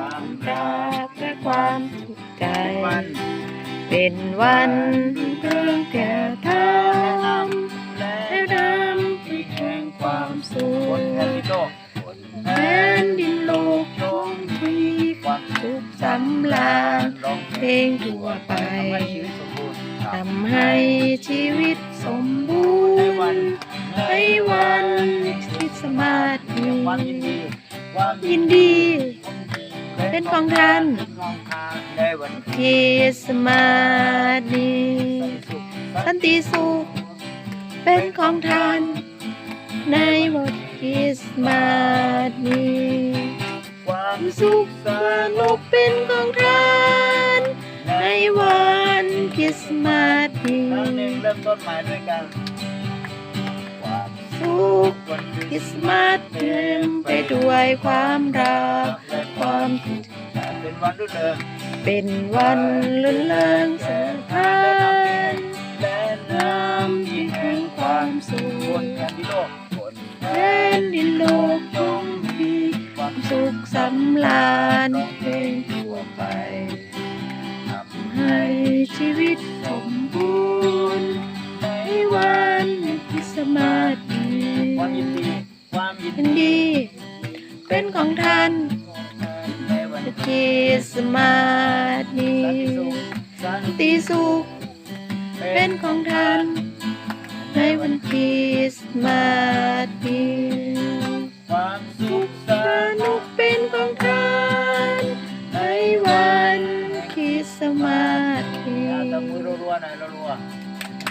ความรักและความสุขใจวันเป็นวันเพื่อแก่ทและนำำและและนำที่แห่งความสุบขนแผ่นดินโลกบนแผ่นดินโลกจงมีความสุขสำราญร้องเพลงทั่วไปทำให้ชีวิตสมบูรณ์ทำให้ชีวิตสมบูในวันรณ์ในวันคริสต์มาสนี้ความยินดีความยินดี เป็นของท่านเป็นของทานในวันคริสต์มาสนี้สุขสันติสุข เป็นของท่าน ในวันคริสต์มาสนี้ความสุขสนุกเป็นของท่าน ในวันคริสต์มาสนีครั้งหนึ่ง้เริ่มต้นใหม่ด้วยกันความสุขวันคริสต์มาสเต็มไปด้วยความรักและความเป็นวันรื่นเริงเป็นวันลื่นเริงสถานและน้ำยิ่งแห่งความสุขบนแผ่นดินโลกบนแผ่นดินโลกจงมีความสุขสำราญเพลงทั่วไปทำให้ชีวิตสมบูรณ์ในวันคริสต์มาสความยินดีความยินยิน สุขีสมาธิสันติสุข เป็นของท่าน ในวันคริสต์มาสความสุขสนุกเป็นของท่าน ในวันคริสต์มาสตบมือรัวๆหน่อยรัว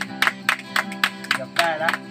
ๆจบได้ล้